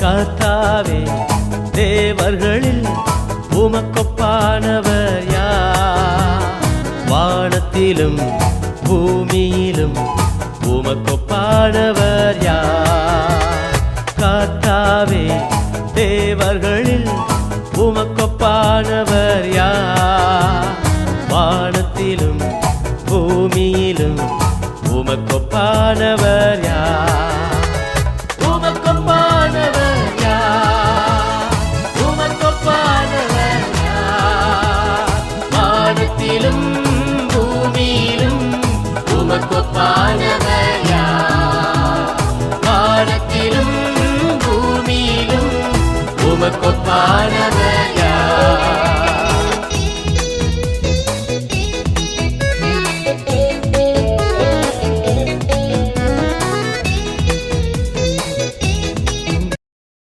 கர்த்தாவே தேவர்களில் உமக்கொப்பானவர் யார்? வானத்திலும் பூமியிலும் உமக்கொப்பானவர் யார்? கர்த்தாவே தேவர்களில் உமக்கொப்பானவர் யார்? வானத்திலும் பூமியிலும் உமக்கொப்பானவர் வானத்திலும் பூமியிலும் உமக்கொப்பானவர் யார் வானத்திலும் பூமியிலும் உமக்கொப்பானவர்